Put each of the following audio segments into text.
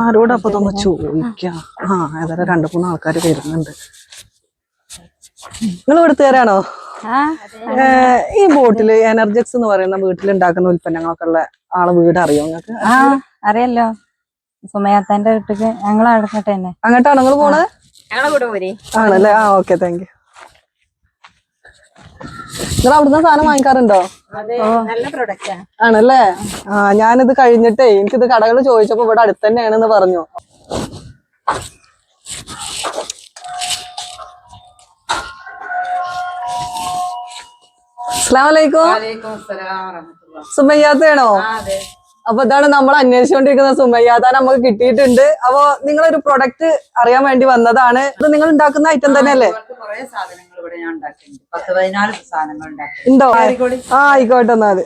ആരോട് അപ്പൊ നമ്മ ചോദിക്കാം? ആ ഏതായാലും രണ്ടു മൂന്ന് ആൾക്കാർ വരുന്നുണ്ട്. നിങ്ങൾ ഇവിടുത്തെ ആരാണോ ആ ഈ ബോട്ടിൽ എനർജക്സ് എന്ന് പറയുന്ന വീട്ടിൽ ഉണ്ടാക്കുന്ന ഉൽപ്പന്നങ്ങളൊക്കെ ഉള്ള ആളെ വീട് അറിയോ നിങ്ങൾക്ക്? ആ അറിയല്ലോ. സുമയാത്താന്റെ വീട്ടിക്ക് ഞങ്ങൾ അടക്കട്ടെ തന്നെ. അങ്ങോട്ടാണോ നിങ്ങൾ പോണത്? ആണല്ലേ? ആ ഓക്കെ താങ്ക് യു നിങ്ങൾ അവിടുന്ന് സാധനം വാങ്ങിക്കാറുണ്ടോ? ആണല്ലേ? ആ ഞാനിത് കഴിഞ്ഞിട്ടേ എനിക്കിത് കടകൾ ചോദിച്ചപ്പോ ഇവിടെ അടുത്ത് തന്നെയാണെന്ന് പറഞ്ഞു അസ്സലാമലൈക്കും സുമയ്യാത്തയാണോ അപ്പൊ ഇതാണ് നമ്മൾ അന്വേഷിച്ചുകൊണ്ടിരിക്കുന്ന സുമയ്യാത്ത നമുക്ക് കിട്ടിയിട്ടുണ്ട്. അപ്പൊ നിങ്ങളൊരു പ്രൊഡക്റ്റ് അറിയാൻ വേണ്ടി വന്നതാണ്. ഇത് നിങ്ങൾ ഉണ്ടാക്കുന്ന ഐറ്റം തന്നെയല്ലേ അല്ലേ? സാധനങ്ങൾ ഇവിടെ ഞാൻ ഉണ്ടാക്കിയിട്ടുണ്ട്. പത്ത് പതിനാല് സാധനങ്ങൾ ഉണ്ടാക്കി ഉണ്ടോ? ആ ആയിക്കോട്ടെ. എന്നാൽ അത്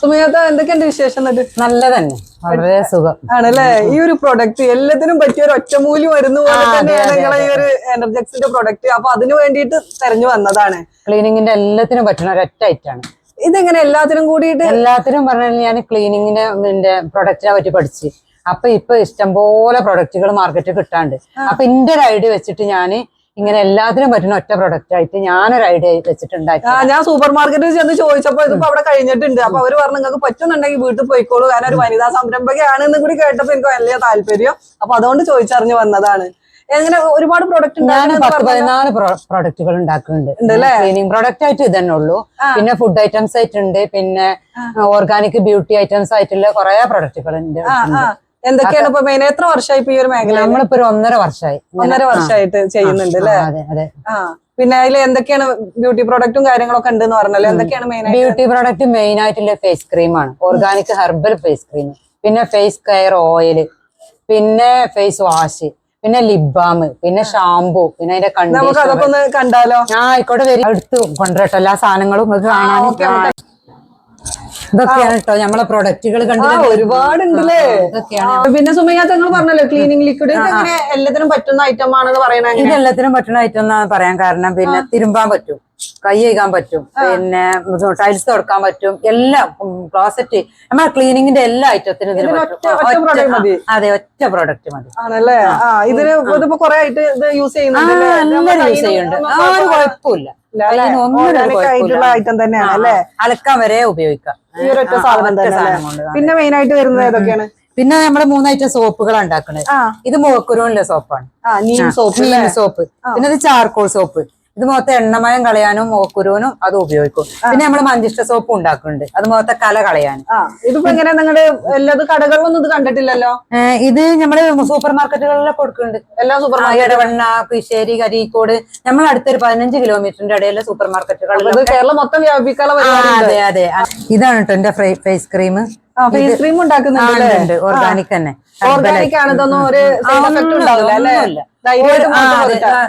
സുമയ്യാത്ത എന്തൊക്കെയുണ്ട് വിശേഷം എന്നിട്ട്? നല്ല തന്നെ വളരെ സുഖം. ആണല്ലേ? ഈ ഒരു പ്രൊഡക്റ്റ് എല്ലാത്തിനും പറ്റിയ ഒരു ഒറ്റമൂലി മരുന്ന് പോലെ തന്നെയാണ് നിങ്ങളെ ഈ ഒരു എനർജക്സിന്റെ പ്രൊഡക്റ്റ് അപ്പൊ അതിനു വേണ്ടിയിട്ട് തെരഞ്ഞു വന്നതാണ്. ക്ലീനിങ്ങിന്റെ എല്ലാത്തിനും പറ്റുന്ന ഒരൊറ്റ ഐറ്റാണ് ഇതെങ്ങനെ എല്ലാത്തിനും കൂടിയിട്ട്? എല്ലാത്തിനും പറഞ്ഞാൽ ഞാൻ ക്ലീനിങ്ങിന്റെ പ്രൊഡക്റ്റിനെ പറ്റി പഠിച്ച്. അപ്പൊ ഇപ്പൊ ഇഷ്ടംപോലെ പ്രൊഡക്റ്റുകൾ മാർക്കറ്റിൽ കിട്ടാണ്ട്. അപ്പൊ എന്റെ ഒരു ഐഡിയ വെച്ചിട്ട് ഞാൻ ഇങ്ങനെ എല്ലാത്തിനും പറ്റുന്ന ഒറ്റ പ്രൊഡക്റ്റ് ആയിട്ട് ഞാനൊരു ഐഡിയ വെച്ചിട്ടുണ്ടാക്കി ഞാൻ സൂപ്പർ മാർക്കറ്റിൽ ചെന്ന് ചോദിച്ചപ്പോ ഇതിപ്പോ അവിടെ കഴിഞ്ഞിട്ടുണ്ട്. അപ്പൊ അവർ പറഞ്ഞു നിങ്ങൾക്ക് പറ്റുന്നുണ്ടെങ്കിൽ വീട്ടിൽ പോയിക്കോളൂ. കാരണം ഒരു വനിതാ സംരംഭകയാണ് എന്നും കൂടി കേട്ടപ്പോ എനിക്ക് വലിയ താല്പര്യം. അപ്പൊ അതുകൊണ്ട് ചോദിച്ചറിഞ്ഞു വന്നതാണ്. എങ്ങനെ ഒരുപാട് പ്രോഡക്റ്റ് ഞാൻ പത്ത് പതിനാല് പ്രോഡക്റ്റുകൾ ഉണ്ടാക്കുന്നുണ്ട്. ക്ലീനിങ് പ്രോഡക്റ്റ് ആയിട്ട് ഇത് തന്നെ ഉള്ളൂ പിന്നെ ഫുഡ് ഐറ്റംസ് ആയിട്ടുണ്ട്. പിന്നെ ഓർഗാനിക് ബ്യൂട്ടി ഐറ്റംസ് ആയിട്ടുള്ള കുറെ പ്രോഡക്റ്റുകൾ ഉണ്ട്. എന്തൊക്കെയാണ് ഇപ്പൊ മെയിൻ എത്ര വർഷമായി ഇപ്പൊ ഈ ഒരു മേഖല നമ്മളിപ്പോ ഒരു ഒന്നര വർഷമായി. ഒന്നര വർഷമായിട്ട് ചെയ്യുന്നുണ്ട് അല്ലേ? ആ, അതെ അതെ. പിന്നെ അതിൽ എന്തൊക്കെയാണ് ബ്യൂട്ടി പ്രോഡക്റ്റും കാര്യങ്ങളൊക്കെ ഉണ്ടെന്ന് പറഞ്ഞല്ലോ. എന്തൊക്കെയാണ് മെയിൻ ബ്യൂട്ടി പ്രോഡക്റ്റ് മെയിൻ ആയിട്ടുള്ള ഫേസ് ക്രീമാണ് ഓർഗാനിക് ഹെർബൽ ഫേസ് ക്രീം പിന്നെ ഫേസ് കെയർ ഓയിൽ പിന്നെ ഫേസ് വാഷ് പിന്നെ ലിപ് ബാം പിന്നെ ഷാംപൂ പിന്നെ അതിന്റെ കണ്ടീഷണർ കണ്ടാലോ? ഞാൻ ആയിക്കോട്ടെ വരും. എടുത്ത് കൊണ്ടുവരട്ടോ. എല്ലാ സാധനങ്ങളും നിങ്ങൾക്ക് കാണാൻ ഇതൊക്കെയാണ് കേട്ടോ നമ്മളെ പ്രൊഡക്റ്റുകൾ ആ കണ്ടില്ല ഒരുപാടുണ്ടല്ലേ? ഇതൊക്കെയാണ്. പിന്നെ സുമയ്യാത്ത നിങ്ങൾ പറഞ്ഞല്ലോ ക്ലീനിങ് ലിക്വിഡ് എല്ലാത്തിനും പറ്റുന്ന ഐറ്റം ആണെന്ന് പറയുന്നത് ഇത് എല്ലാത്തിനും പറ്റുന്ന ഐറ്റം എന്നാണ് പറയാൻ കാരണം. പിന്നെ തിരുമ്പാൻ പറ്റും. കൈ കഴുകാൻ പറ്റും. പിന്നെ ടൈൽസ് തുടക്കാൻ പറ്റും. എല്ലാം ക്ലോസറ്റ് നമ്മളെ ക്ലീനിങ്ങിന്റെ എല്ലാ ഐറ്റത്തിനും ഇതിന് പറ്റും. അതെ ഒറ്റ പ്രോഡക്റ്റ് മതി. ആണല്ലേ? ഇതിന് ഇതിപ്പോ കൊറേ ആയിട്ട് ഇത് യൂസ് ചെയ്യുന്നുണ്ട് ആ ഒരു കുഴപ്പമില്ല. ഐറ്റം തന്നെയാണ് അല്ലേ? അലക്കാൻ വരെ ഉപയോഗിക്കാം. ഈ ഒരൊറ്റ സാധനം തന്നെ? പിന്നെ മെയിൻ ആയിട്ട് വരുന്നത് ഏതൊക്കെയാണ്? പിന്നെ നമ്മൾ മൂന്നൈറ്റം സോപ്പുകളാണ് ഉണ്ടാക്കുന്നത് ഇത് മുഖക്കുരുവിലെ സോപ്പാണ് സോപ്പ് പിന്നെ ഇത് ചാർക്കോൾ സോപ്പ് ഇത് മുഖത്തെ എണ്ണമയം കളയാനും മുഖക്കുരുവിനും അത് ഉപയോഗിക്കും. പിന്നെ നമ്മൾ മഞ്ചിഷ്ട സോപ്പ് ഉണ്ടാക്കുന്നുണ്ട്. അത് മുഖത്തെ കല കളയാനും. ആ ഇതിപ്പോ എങ്ങനെ നിങ്ങളുടെ എല്ലാ കടകളിലൊന്നും ഇത് കണ്ടിട്ടില്ലല്ലോ? ഇത് നമ്മൾ സൂപ്പർ മാർക്കറ്റുകളിലൊക്കെ കൊടുക്കുന്നുണ്ട്. എല്ലാ സൂപ്പർ മാർക്കറ്റ് ഇടവണ്ണ പിശ്ശേരി കരീക്കോട് നമ്മൾ അടുത്തൊരു പതിനഞ്ച് കിലോമീറ്ററിന്റെ ഇടയിലെ സൂപ്പർ മാർക്കറ്റുകളിൽ കേരളം മൊത്തം വ്യാപിക്കാനുള്ള അതെ അതെ. ഇതാണ് കേട്ടോ എന്റെ ഫേസ് ക്രീം. ഫേസ് ക്രീം ഉണ്ടാക്കുന്നുണ്ട് ഓർഗാനിക് തന്നെ. ഓർഗാനിക് ആണ്. ഇതൊന്നും ഒരു.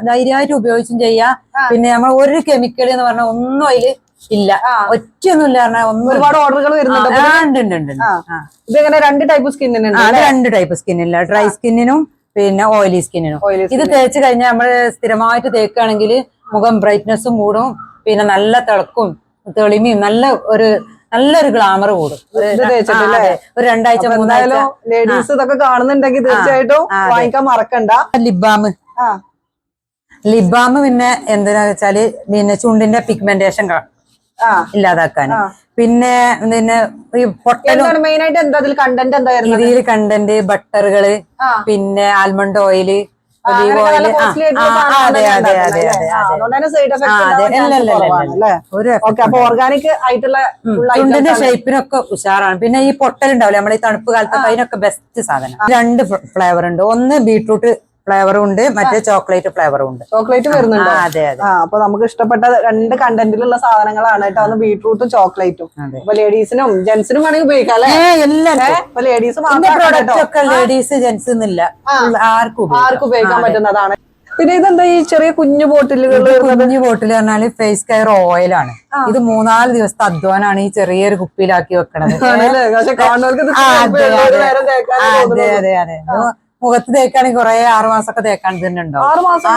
ധൈര്യമായിട്ട് ഉപയോഗിച്ചും ചെയ്യാം. പിന്നെ നമ്മൾ ഒരു കെമിക്കൽ എന്ന് പറഞ്ഞാൽ ഒന്നും അതിൽ ഇല്ല. ഒറ്റയൊന്നും ഇല്ല പറഞ്ഞാൽ ഒന്നും ഒരുപാട് ഓർഡറുകൾ വരുന്നുണ്ട്. ഇതിങ്ങനെ രണ്ട് ടൈപ്പ് സ്കിന്നിനുണ്ട് തന്നെയാണ് രണ്ട് ടൈപ്പ് സ്കിന്നില്ല ഡ്രൈ സ്കിന്നിനും പിന്നെ ഓയിലി സ്കിന്നിനും ഇത് തേച്ച് കഴിഞ്ഞാൽ നമ്മൾ സ്ഥിരമായിട്ട് തേക്കുകയാണെങ്കിൽ മുഖം ബ്രൈറ്റ്നസ്സും കൂടും പിന്നെ നല്ല തിളക്കും തെളിമയും നല്ല ഒരു നല്ലൊരു ഗ്ലാമർ കൂടും. ഒരു- രണ്ടാഴ്ച മൂന്നായാലും മൂന്നാഴ്ച. ലേഡീസ് ഇതൊക്കെ കാണുന്നുണ്ടെങ്കിൽ തീർച്ചയായിട്ടും വാങ്ങിക്കാൻ മറക്കണ്ട. ലിബാം ആ. ലിബാം പിന്നെ എന്തിനാ വെച്ചാൽ പിന്നെ ചുണ്ടിന്റെ പിഗ്മെന്റേഷൻ ഇല്ലാതാക്കാൻ പിന്നെ പിന്നെ ഈ പൊട്ടലും മെയിൻ ആയിട്ട് എന്താ കണ്ടന്റ് എന്താ ഇതിൽ കണ്ടന്റ് ബട്ടറുകൾ പിന്നെ ആൽമണ്ട് ഓയിൽ ഓർഗാനിക് ആയിട്ടുള്ള ചുണ്ടിന്റെ. ഷേപ്പിനൊക്കെ ഉഷാറാണ്. പിന്നെ ഈ പൊട്ടലുണ്ടാവില്ല? നമ്മൾ ഈ തണുപ്പ് കാലത്തൊക്കെ അതിനൊക്കെ ബെസ്റ്റ് സാധനം. രണ്ട് ഫ്ലേവർ ഉണ്ട്. ഒന്ന് ബീട്രൂട്ട് ഫ്ലേവറും ഉണ്ട് മറ്റേ ചോക്ലേറ്റ് ഫ്ലേവറും ഉണ്ട് ചോക്ലേറ്റ് വരുന്നുണ്ട്? അതെ അതെ. അപ്പൊ നമുക്ക് ഇഷ്ടപ്പെട്ട രണ്ട് കണ്ടന്റിലുള്ള സാധനങ്ങളാണ് കേട്ടോ. ഒന്ന് ബീട്രൂട്ടും ചോക്ലേറ്റും. അപ്പൊ ലേഡീസിനും ജെന്റ്സിനും വേണമെങ്കിൽ ഉപയോഗിക്കാം അല്ലെ? ലേഡീസ് മാത്രം ലേഡീസ് ജെന്റ്സ് എന്നില്ല ആർക്കും. ആർക്കും ഉപയോഗിക്കാൻ പറ്റുന്നതാണ്. പിന്നെ ഇതെന്താ ഈ ചെറിയ കുഞ്ഞു ബോട്ടിലുകൾ കുഞ്ഞു ബോട്ടിൽ പറഞ്ഞാൽ ഫേസ് കെയർ ഓയിലാണ് ഇത് മൂന്നാൽ ദിവസത്തെ അധ്വാനാണ് ഈ ചെറിയൊരു കുപ്പിയിലാക്കി വെക്കണത്. അതെ, അതെ. അതെ മുഖത്ത് തേക്കാണെങ്കിൽ കുറെ ആറുമാസമൊക്കെ തേക്കാൻ തന്നെ ഉണ്ടാവും. ആറ് മാസം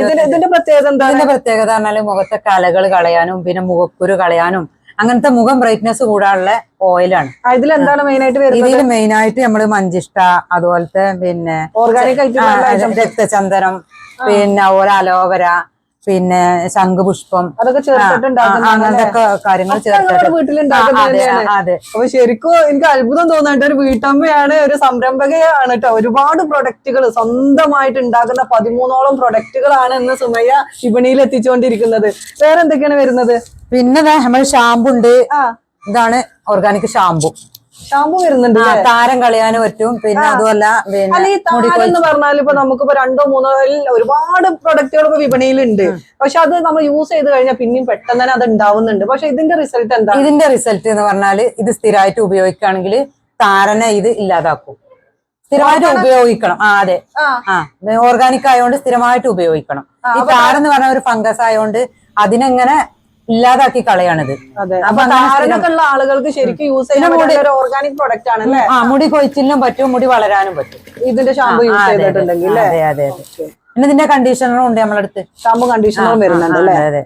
ഇതിന്റെ ഇതിന്റെ പ്രത്യേകത എന്താ ഇതിന്റെ പ്രത്യേകത പറഞ്ഞാൽ മുഖത്തെ കലകൾ കളയാനും പിന്നെ മുഖക്കുരു കളയാനും അങ്ങനത്തെ മുഖം ബ്രൈറ്റ്നെസ് കൂടാനുള്ള ഓയിലാണ്. ഇതിൽ എന്താണ് മെയിൻ ആയിട്ട് വരുന്നത്? ഇതിൽ മെയിൻ ആയിട്ട് നമ്മൾ മഞ്ചിഷ്ട അതുപോലത്തെ പിന്നെ ഓർഗാനിക് രക്തചന്ദനം പിന്നെ അതുപോലെ അലോവര പിന്നെ ശംഖുപുഷ്പം അതൊക്കെ അങ്ങനത്തെ കാര്യങ്ങൾ ചേർത്തിട്ട് ശരിക്കും എനിക്ക് അത്ഭുതം തോന്നിട്ട് ഒരു വീട്ടമ്മയാണ് ഒരു സംരംഭകയാണ് കേട്ടോ ഒരുപാട് പ്രൊഡക്റ്റുകൾ സ്വന്തമായിട്ട് ഉണ്ടാക്കുന്ന പതിമൂന്നോളം പ്രൊഡക്റ്റുകളാണ് ഇന്ന് സുമയ്യ വിപണിയിൽ എത്തിച്ചുകൊണ്ടിരിക്കുന്നത്. വേറെ എന്തൊക്കെയാണ് വരുന്നത്? പിന്നെ നമ്മൾ ഷാമ്പുണ്ട്. ആ. ഇതാണ് ഓർഗാനിക് ഷാമ്പു. ഷാമ്പു വരുന്നുണ്ട്? താരം കളിയാനും പറ്റും. പിന്നെ അതുമല്ല താരം എന്ന് പറഞ്ഞാൽ ഇപ്പൊ നമുക്കിപ്പോ രണ്ടോ മൂന്നോ ഒരുപാട് പ്രൊഡക്റ്റുകൾ ഇപ്പൊ വിപണിയിലുണ്ട്. പക്ഷെ അത് നമ്മൾ യൂസ് ചെയ്ത് കഴിഞ്ഞാൽ പിന്നെയും പെട്ടെന്ന് തന്നെ അത് ഉണ്ടാവുന്നുണ്ട്. പക്ഷെ ഇതിന്റെ റിസൾട്ട് എന്താ? ഇതിന്റെ റിസൾട്ട് എന്ന് പറഞ്ഞാൽ ഇത് സ്ഥിരമായിട്ട് ഉപയോഗിക്കുകയാണെങ്കിൽ താരനെ ഇത് ഇല്ലാതാക്കും. സ്ഥിരമായിട്ട് ഉപയോഗിക്കണം. ആ അതെ. ആ. ആ ഓർഗാനിക് ആയതുകൊണ്ട് സ്ഥിരമായിട്ട് ഉപയോഗിക്കണം. ഈ താരം എന്ന് പറഞ്ഞ ഒരു ഫംഗസ് ആയതുകൊണ്ട് അതിനെങ്ങനെ ഇല്ലാതാക്കി കളയാണിത്. അതെ. അപ്പൊ അപ്പൊ അങ്ങനെ താരനൊക്കെ ഉള്ള ആളുകൾക്ക് ശരിക്കും യൂസ് ചെയ്യാൻ പറ്റുന്ന ഓർഗാനിക് പ്രൊഡക്റ്റ് ആണ് അല്ലേ ആ മുടി കൊഴിച്ചിലിനും പറ്റും മുടി വളരാനും പറ്റും. ഇതിന്റെ ഷാമ്പു യൂസ്. ചെയ്തിട്ടുണ്ടെങ്കിൽ അതെ അതെ അതെ. പിന്നെ ഇതിന്റെ കണ്ടീഷണറും ഉണ്ട് നമ്മളടുത്ത്. ഷാമ്പു കണ്ടീഷണറും വരുന്നുണ്ട് അല്ലേ? അതെ.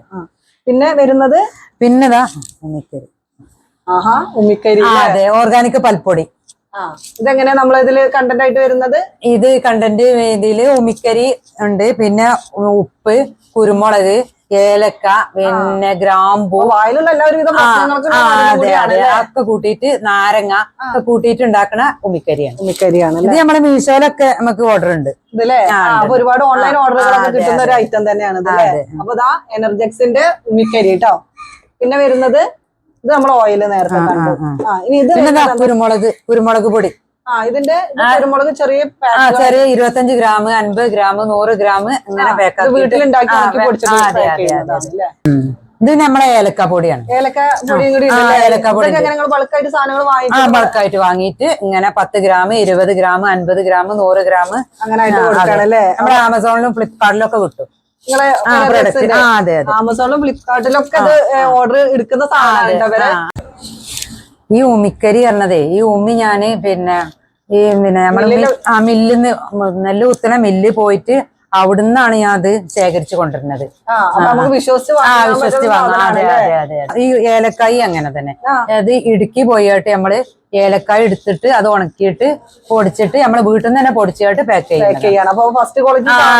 പിന്നെ വരുന്നത്? പിന്നെതാ ഉമിക്കരി. ആഹാ ഉമ്മിക്കരി അതെ ഓർഗാനിക് പൽപ്പൊടി. ആ. ഇതെങ്ങനെ നമ്മൾ ഇതിൽ കണ്ടന്റ് ആയിട്ട് വരുന്നത്? ഇത് കണ്ടന്റ് ഇതിൽ ഉമിക്കരി ഉണ്ട് പിന്നെ ഉപ്പ് കുരുമുളക് ഏലക്ക പിന്നെ ഗ്രാമ്പൂ. വായിലുള്ള ഒക്കെ കൂട്ടിയിട്ട് നാരങ്ങ ഒക്കെ കൂട്ടിയിട്ട് ഉണ്ടാക്കണ ഉമിക്കരിയാണ് ഉമ്മിക്കരിയാണ് ഇത് നമ്മുടെ മീശോയിലൊക്കെ നമുക്ക് ഓർഡർ ഉണ്ട്. ഇതല്ലേ? ഒരുപാട് ഓൺലൈൻ ഓർഡർ ഓർഡറുകളൊക്കെ കിട്ടുന്ന ഒരു ഐറ്റം തന്നെയാണ് അപ്പൊ ഇതാ എനർജെക്സിന്റെ ഉമ്മിക്കരി കേട്ടോ പിന്നെ വരുന്നത് ഇത് നമ്മൾ ഓയിൽ നേരത്തെ കണ്ടു. ഇനി ഇത് കുരുമുളക് കുരുമുളക് പൊടി. ഇതിന്റെ ഇത് കുരുമുളക് ചെറിയ ചെറിയ ഇരുപത്തഞ്ച് ഗ്രാം അൻപത് ഗ്രാം നൂറ് ഗ്രാം ഇങ്ങനെ വീട്ടിലുണ്ടാക്കി? ഇത് നമ്മളെ ഏലക്ക പൊടിയാണ്. ഏലക്ക പൊടിയും കൂടി? ഏലക്ക പൊടി ബൾക്കായിട്ട് സാധനങ്ങൾ ആ വാങ്ങിക്കും ബൾക്കായിട്ട് വാങ്ങിയിട്ട് ഇങ്ങനെ പത്ത് ഗ്രാം ഇരുപത് ഗ്രാം അൻപത് ഗ്രാം നൂറ് ഗ്രാം അങ്ങനെ നമ്മുടെ ആമസോണിലും ഫ്ലിപ്കാർട്ടിലും ഒക്കെ കിട്ടും ആമസോണിലും ഫ്ലിപ്കാർട്ടിലും ഒക്കെ ഓർഡർ എടുക്കുന്ന സാധനമാണ് ആ. ഈ ഉമിക്കരി പറഞ്ഞതേ ഈ ഉമ്മി ഞാൻ പിന്നെ ഈ പിന്നെ നമ്മൾ ആ മില്ലിന്ന് നെല്ല് കുത്തുന്ന മില്ല് പോയിട്ട് അവിടുന്നാണ് ഞാൻ അത് ശേഖരിച്ചു കൊണ്ടിരുന്നത് വിശ്വസിച്ച് വാങ്ങാം അതെ അതെ അതെ ഈ ഏലക്കായി അങ്ങനെ തന്നെ. അത് ഇടുക്കി പോയിട്ട് നമ്മൾ ഏലക്കായ എടുത്തിട്ട് അത് ഉണക്കിയിട്ട് പൊടിച്ചിട്ട് നമ്മൾ വീട്ടിൽ നിന്ന് തന്നെ പൊടിച്ചായിട്ട് പാക്ക് ചെയ്യാം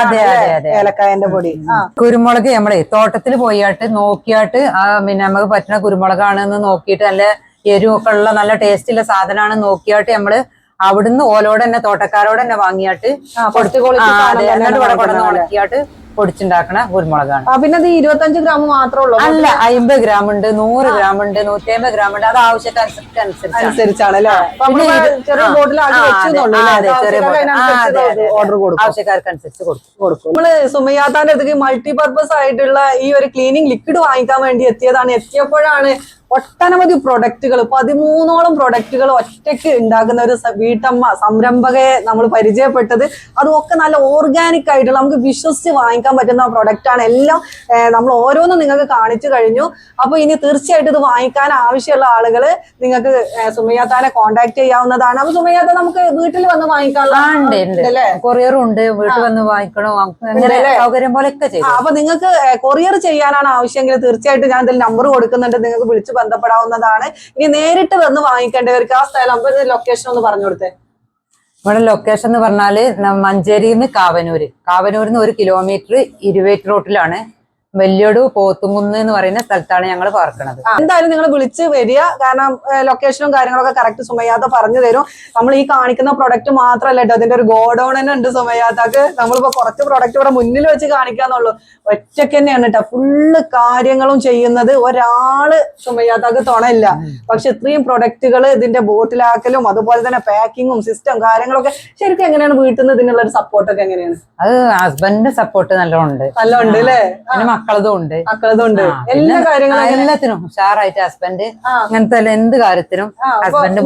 അതെ, അതെ, അതെ. ഏലക്കായന്റെ പൊടി. കുരുമുളക് നമ്മളെ തോട്ടത്തിൽ പോയിട്ട് നോക്കിയാട്ട് പിന്നെ നമുക്ക് പറ്റുന്ന കുരുമുളകാണെന്ന് നോക്കിയിട്ട് നല്ല എരിവൊക്കെ ഉള്ള നല്ല ടേസ്റ്റുള്ള സാധനമാണ് നോക്കിയാട്ട് നമ്മൾ അവിടുന്ന് ഓലോട് തന്നെ തോട്ടക്കാരോട് തന്നെ വാങ്ങിയാട്ട് എന്നിട്ട് ഇവിടെ ഉണക്കിയാട്ട് പൊടിച്ചുണ്ടാക്കണ കുരുമുളകാണ് പിന്നെ അത് ഇരുപത്തഞ്ച് ഗ്രാം മാത്രമേ ഉള്ളൂ. അല്ല അമ്പത് ഗ്രാം ഉണ്ട് നൂറ് ഗ്രാം ഉണ്ട് നൂറ്റി അമ്പത് ഗ്രാം ഉണ്ട്. അത് ആവശ്യത്തിനനുസരിച്ച് അനുസരിച്ചാണ്. അല്ലേ? അപ്പൊ നമ്മൾ പിന്നെ ഇത് ചെറിയ ആ, ബോട്ടിലാക്കി ആ, വെച്ചെന്നുള്ളൂ അതെ, അല്ലേ? ആ, അതെ, ചെറിയ ആവശ്യക്കാർക്ക് അനുസരിച്ച് കൊടുക്കും. നമ്മൾ സുമയാത്താന്റെ അടുത്തേക്ക് മൾട്ടി പർപ്പസ് ആയിട്ടുള്ള ഈ ഒരു ക്ലീനിങ് ലിക്വിഡ് വാങ്ങിക്കാൻ വേണ്ടി എത്തിയതാണ്. എത്തിയപ്പോഴാണ് ഒട്ടനവധി പ്രൊഡക്റ്റുകൾ പതിമൂന്നോളം പ്രൊഡക്റ്റുകൾ ഒറ്റയ്ക്ക് ഉണ്ടാക്കുന്ന ഒരു വീട്ടമ്മ സംരംഭകയെ നമ്മൾ പരിചയപ്പെട്ടത്. അതുമൊക്കെ നല്ല ഓർഗാനിക് ആയിട്ടുള്ള നമുക്ക് വിശ്വസിച്ച് വാങ്ങിക്കാൻ പറ്റുന്ന പ്രൊഡക്റ്റ് ആണ്. എല്ലാം നമ്മൾ ഓരോന്നും നിങ്ങൾക്ക് കാണിച്ചു കഴിഞ്ഞു. അപ്പൊ ഇനി തീർച്ചയായിട്ടും ഇത് വാങ്ങിക്കാൻ ആവശ്യമുള്ള ആളുകൾ നിങ്ങൾക്ക് സുമയാത്താനെ സുമയ്യാത്താനെ കോൺടാക്ട് ചെയ്യാവുന്നതാണ്. അപ്പൊ സുമയ്യാത്ത നമുക്ക് വീട്ടിൽ വന്ന് വാങ്ങിക്കാനുള്ള കൊറിയർ ഉണ്ട് ഉണ്ട്. കൊറിയറും ഉണ്ട് വീട്ടിൽ വന്ന് വാങ്ങിക്കണോ? സൗകര്യം പോലെയൊക്കെ അപ്പൊ നിങ്ങൾക്ക് കൊറിയർ ചെയ്യാനാണ് ആവശ്യമെങ്കിൽ തീർച്ചയായിട്ടും ഞാൻ ഇതിൽ നമ്പർ കൊടുക്കുന്നുണ്ട്. നിങ്ങൾക്ക് വിളിച്ച് ബന്ധപ്പെടാവുന്നതാണ്. ഇനി നേരിട്ട് വന്ന് വാങ്ങിക്കേണ്ടവർക്ക് ആ സ്ഥലം ലൊക്കേഷൻ ഒന്ന് പറഞ്ഞു കൊടുത്തേ. ഇവിടെ ലൊക്കേഷൻ എന്ന് പറഞ്ഞാൽ മഞ്ചേരിന്ന് കാവനൂര്. കാവനൂരിൽ നിന്ന് ഒരു കിലോമീറ്റർ ഇരുവേറ്റ് റോട്ടിലാണ് വെല്ലോട് പോത്തുമുന്ന് എന്ന് പറയുന്ന സ്ഥലത്താണ് ഞങ്ങൾ പാർക്കണത്. എന്തായാലും നിങ്ങൾ വിളിച്ച് വരിക. കാരണം ലൊക്കേഷനും കാര്യങ്ങളൊക്കെ കറക്റ്റ് സുമയാത്ത പറഞ്ഞു തരും. നമ്മൾ ഈ കാണിക്കുന്ന പ്രൊഡക്റ്റ് മാത്രമല്ല കേട്ടോ അതിന്റെ ഒരു ഗോഡൌൺ തന്നെ ഉണ്ട് സുമയാതക്ക് നമ്മളിപ്പോ കുറച്ച് പ്രൊഡക്റ്റ് ഇവിടെ മുന്നിൽ വെച്ച് കാണിക്കാന്നുള്ളൂ. ഒറ്റയ്ക്ക് തന്നെയാണ് കേട്ടോ ഫുള്ള് കാര്യങ്ങളും ചെയ്യുന്നത് ഒരാൾ സുമയാതക്ക് തുണയില്ല പക്ഷെ ഇത്രയും പ്രൊഡക്റ്റുകൾ ഇതിന്റെ ബോട്ടിലാക്കലും അതുപോലെ തന്നെ പാക്കിങ്ങും സിസ്റ്റം കാര്യങ്ങളൊക്കെ ശരിക്കും എങ്ങനെയാണ് വീട്ടിൽ നിന്ന് ഇതിനുള്ള ഒരു സപ്പോർട്ടൊക്കെ എങ്ങനെയാണ്? അത് ഹസ്ബൻഡിന്റെ സപ്പോർട്ട് നല്ലോണം നല്ല ഉണ്ട് അല്ലേ മക്കളതും ഉണ്ട്. എല്ലാ കാര്യങ്ങളും എല്ലാത്തിനും ഉഷാറായിട്ട് ഹസ്ബൻഡ് അങ്ങനത്തെ എന്ത് കാര്യത്തിനും ഹസ്ബൻഡ്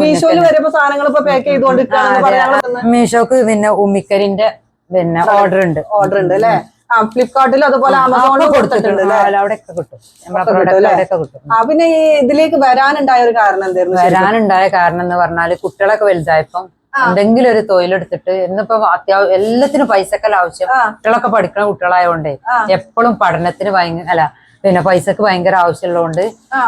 മീഷോക്ക് പിന്നെ ഉമ്മിക്കരിന്റെ പിന്നെ ഓർഡർ ഉണ്ട്. ഓർഡർ ഉണ്ട് അല്ലേ? ഫ്ലിപ്കാർട്ടിലും അതുപോലെ ആമസോണിലും കൊടുത്തിട്ടുണ്ട്. അവിടെയൊക്കെ കിട്ടും. ആ പിന്നെ ഇതിലേക്ക് വരാനുണ്ടായ ഒരു കാരണം എന്തായിരുന്നു? വരാനുണ്ടായ കാരണം എന്ന് പറഞ്ഞാൽ കുട്ടികളൊക്കെ വലുതായപ്പം എന്തെങ്കിലും ഒരു തൊഴിലെടുത്തിട്ട് ഇന്നിപ്പോ അത്യാവശ്യം എല്ലാത്തിനും പൈസക്കല്ല ആവശ്യം. കുട്ടികളൊക്കെ പഠിക്കുന്ന കുട്ടികളായതുകൊണ്ട് എപ്പോഴും പഠനത്തിന് ഭയങ്കര അല്ല പിന്നെ പൈസക്ക് ഭയങ്കര ആവശ്യമുള്ളതുകൊണ്ട്.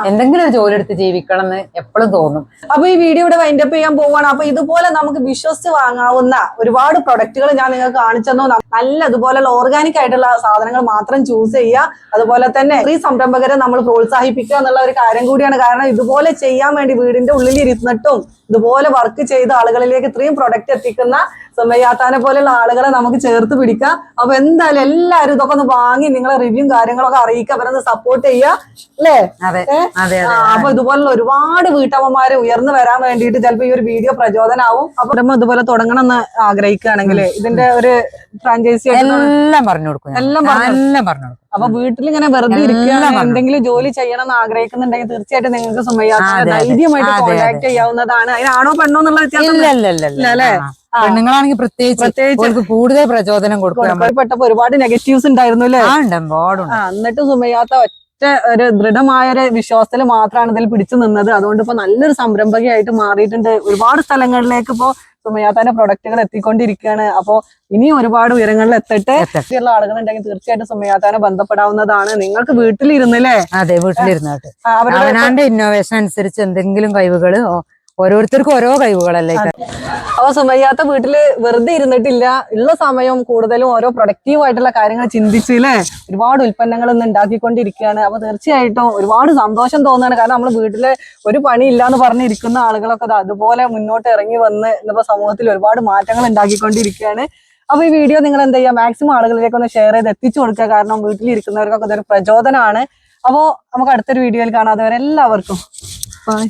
എന്തെങ്കിലും ഒരു ജോലി എടുത്ത് ജീവിക്കണം എന്ന് എപ്പോഴും തോന്നും. അപ്പൊ ഈ വീഡിയോ ഇവിടെ വൈൻഡപ്പ് ചെയ്യാൻ പോവാണ്. അപ്പൊ ഇതുപോലെ നമുക്ക് വിശ്വസിച്ച് വാങ്ങാവുന്ന ഒരുപാട് പ്രൊഡക്റ്റുകൾ ഞാൻ നിങ്ങൾക്ക് കാണിച്ചെന്നു. നല്ല അതുപോലെയുള്ള ഓർഗാനിക് ആയിട്ടുള്ള സാധനങ്ങൾ മാത്രം ചൂസ് ചെയ്യുക. അതുപോലെ തന്നെ ഈ സംരംഭകരെ നമ്മൾ പ്രോത്സാഹിപ്പിക്കുക എന്നുള്ള ഒരു കാര്യം കൂടിയാണ്. കാരണം ഇതുപോലെ ചെയ്യാൻ വേണ്ടി വീടിന്റെ ഉള്ളിൽ ഇരുന്നിട്ടും ഇതുപോലെ വർക്ക് ചെയ്ത ആളുകളിലേക്ക് ഇത്രയും പ്രൊഡക്റ്റ് എത്തിക്കുന്ന സമയാത്താനെ പോലെയുള്ള ആളുകളെ നമുക്ക് ചേർത്ത് പിടിക്കാം. അപ്പൊ എന്തായാലും എല്ലാവരും ഇതൊക്കെ ഒന്ന് വാങ്ങി നിങ്ങളെ റിവ്യൂ കാര്യങ്ങളൊക്കെ അറിയിക്കുക അവരൊന്ന് സപ്പോർട്ട് ചെയ്യുക അല്ലേ? അപ്പൊ ഇതുപോലുള്ള ഒരുപാട് വീട്ടമ്മമാരെ ഉയർന്നു വരാൻ വേണ്ടിയിട്ട് ചിലപ്പോ ഈ ഒരു വീഡിയോ പ്രചോദനാവും. അപ്പൊ ഇതുപോലെ തുടങ്ങണം എന്ന് ആഗ്രഹിക്കുകയാണെങ്കിൽ ഇതിന്റെ ഒരു ഫ്രാഞ്ചൈസി എല്ലാം പറഞ്ഞു കൊടുക്കും എല്ലാം പറഞ്ഞു എല്ലാം പറഞ്ഞു കൊടുക്കും. അപ്പൊ വീട്ടിൽ ഇങ്ങനെ വെറുതെ ഇരിക്കുകയാണ് എന്തെങ്കിലും ജോലി ചെയ്യണം എന്ന് ആഗ്രഹിക്കുന്നുണ്ടെങ്കിൽ തീർച്ചയായിട്ടും നിങ്ങൾക്ക് അതെ. ധൈര്യമായിട്ട് കോൺടാക്ട് ചെയ്യാവുന്നതാണ്. അതിനാണോ പെണ്ണോ എന്നുള്ള വ്യത്യാസം. പെണ്ണുങ്ങളാണെങ്കിൽ പ്രത്യേകിച്ച് പ്രത്യേകിച്ച് കൂടുതൽ പ്രചോദനം കൊടുക്കും പെട്ടപ്പോ ഒരുപാട് നെഗറ്റീവ്സ് ഉണ്ടായിരുന്നു അല്ലേ? എന്നിട്ട് സുമയ്യാത്ത ഒറ്റ ഒരു ദൃഢമായ ഒരു വിശ്വാസത്തിൽ മാത്രമാണ് ഇതിൽ പിടിച്ചു നിന്നത്. അതുകൊണ്ട് ഇപ്പൊ നല്ലൊരു സംരംഭകയായിട്ട് മാറിയിട്ടുണ്ട്. ഒരുപാട് സ്ഥലങ്ങളിലേക്ക് ഇപ്പോ സുമയാത്താന്റെ പ്രൊഡക്റ്റുകൾ എത്തിക്കൊണ്ടിരിക്കുകയാണ്. അപ്പോ ഇനിയും ഒരുപാട് ഉയരങ്ങളിൽ എത്തിട്ട്. ഉള്ള ആളുകൾ ആളുകളുണ്ടെങ്കിൽ തീർച്ചയായിട്ടും സുമയാത്താനെ ബന്ധപ്പെടാവുന്നതാണ്. നിങ്ങൾക്ക് വീട്ടിലിരുന്നല്ലേ അതെ വീട്ടിലിരുന്നോട്ടെ. ഇന്നോവേഷൻ അനുസരിച്ച് എന്തെങ്കിലും കഴിവുകൾ ഓരോരുത്തർക്കും ഓരോ കഴിവുകളല്ലേ? അപ്പൊ സുമയ്യാത്ത വീട്ടിൽ വെറുതെ ഇരുന്നിട്ടില്ല. ഉള്ള സമയം കൂടുതലും ഓരോ പ്രൊഡക്റ്റീവ് ആയിട്ടുള്ള കാര്യങ്ങൾ ചിന്തിച്ച് അല്ലേ ഒരുപാട് ഉൽപ്പന്നങ്ങൾ ഇന്ന് ഉണ്ടാക്കിക്കൊണ്ടിരിക്കുകയാണ്. അപ്പൊ തീർച്ചയായിട്ടും ഒരുപാട് സന്തോഷം തോന്നുകയാണ്. കാരണം നമ്മൾ വീട്ടിൽ ഒരു പണി ഇല്ലാന്ന് പറഞ്ഞിരിക്കുന്ന ആളുകളൊക്കെ അതുപോലെ മുന്നോട്ട് ഇറങ്ങി വന്ന് ഇന്നിപ്പോ സമൂഹത്തിൽ ഒരുപാട് മാറ്റങ്ങൾ ഉണ്ടാക്കിക്കൊണ്ടിരിക്കുകയാണ്. അപ്പൊ ഈ വീഡിയോ നിങ്ങൾ എന്താ ചെയ്യുക? മാക്സിമം ആളുകളിലേക്ക് ഒന്ന് ഷെയർ ചെയ്ത് എത്തിച്ചു കൊടുക്കുക. കാരണം വീട്ടിലിരിക്കുന്നവർക്കൊക്കെ ഇതൊരു പ്രചോദനമാണ്. അപ്പോൾ നമുക്ക് അടുത്തൊരു വീഡിയോയിൽ കാണാതെ വരെ എല്ലാവർക്കും. ബൈ